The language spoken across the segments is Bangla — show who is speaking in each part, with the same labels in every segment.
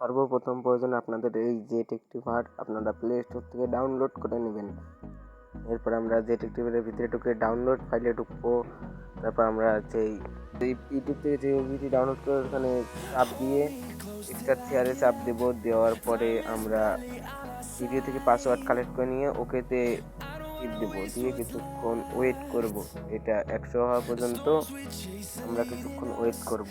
Speaker 1: সর্বপ্রথম প্রয়োজন আপনাদের এই জেট অ্যাক্টিভার আপনারা প্লে স্টোর থেকে ডাউনলোড করে নেবেন। এরপর আমরা জেট অ্যাক্টিভারের ভিতরে ঢুকে ডাউনলোড ফাইলে ঢুকবো। তারপর আমরা যেই ইউটিউব থেকে যে ওবিটি ডাউনলোড করে ওখানে চাপ দিয়ে এক্সট্রা চেয়ারে চাপ দেব। দেওয়ার পরে আমরা ভিডিও থেকে পাসওয়ার্ড কালেক্ট করে নিয়ে ওকেতে টিপ দেবো। দিয়ে কিছুক্ষণ ওয়েট করব। এটা একশো হওয়া পর্যন্ত আমরা কিছুক্ষণ ওয়েট করব।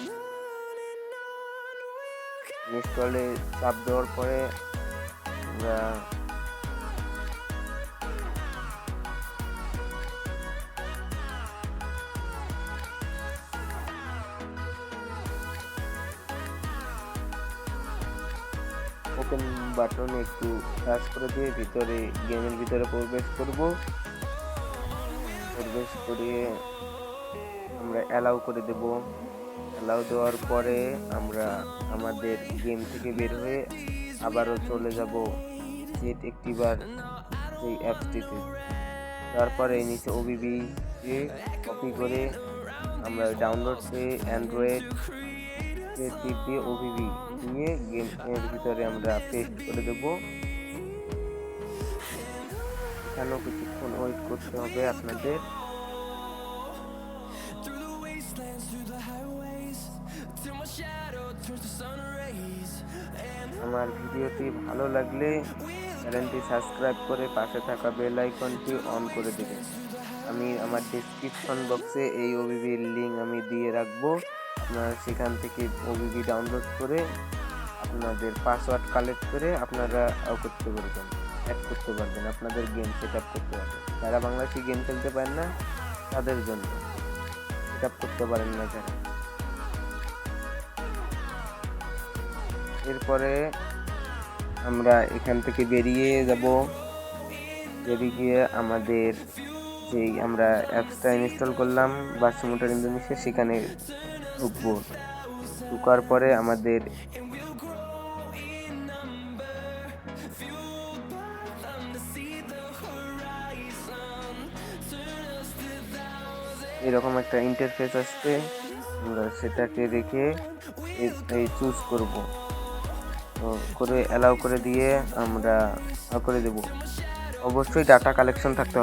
Speaker 1: ইনস্টলে চাপ দেওয়ার পরে আমরা ওপেন বাটনে একটু টাচ করে দিয়ে ভিতরে গেমের ভিতরে প্রবেশ করব। প্রবেশ করিয়ে আমরা অ্যালাউ করে দেব। অ্যালাউ দেওয়ার পরে আমরা আমাদের গেম থেকে বের হয়ে আবারও চলে যাব জেট একটিবার সেই অ্যাপসটিতে তারপরে নিচে ওবিবি কপি করে আমরা ডাউনলোড করে অ্যান্ড্রয়েড টিপ দিয়ে ওবিবি দিয়ে গেমের ভিতরে আমরা পেস্ট করে দেবো। এখানেও কিছুক্ষণ ওয়েট করতে হবে আপনাদের। আমার ভিডিওটি ভালো লাগলে চ্যানেলটি সাবস্ক্রাইব করে পাশে থাকা বেল আইকনটি অন করে দেবেন আমি আমার ডিসক্রিপশন বক্সে এই ওবিবির লিঙ্ক আমি দিয়ে রাখব। আপনারা সেখান থেকে ওবিবি ডাউনলোড করে আপনাদের পাসওয়ার্ড কালেক্ট করে আপনারা করতে পারবেন অ্যাড করতে পারবেন, আপনাদের গেম সেট আপ করতে পারবেন যারা বাংলাদেশি গেম খেলতে পারেন না, তাদের জন্য। সেট আপ করতে পারেন না যারা। এরপরে আমরা এখান থেকে বেরিয়ে যাব। বেরিয়ে গিয়ে আমাদের যেই আমরা অ্যাপসটা ইনস্টল করলাম, বাস মোটর ইন্দোনেশিয়া, সেখানে ঢুকবো। ঢুকার পরে আমাদের এরকম একটা ইন্টারফেস আসবে। আমরা সেটাকে রেখে চুজ করব। করে অ্যালাউ করে দিয়ে আমরা করে দেব। অবশ্যই ডাটা কালেকশন থাকতে হবে।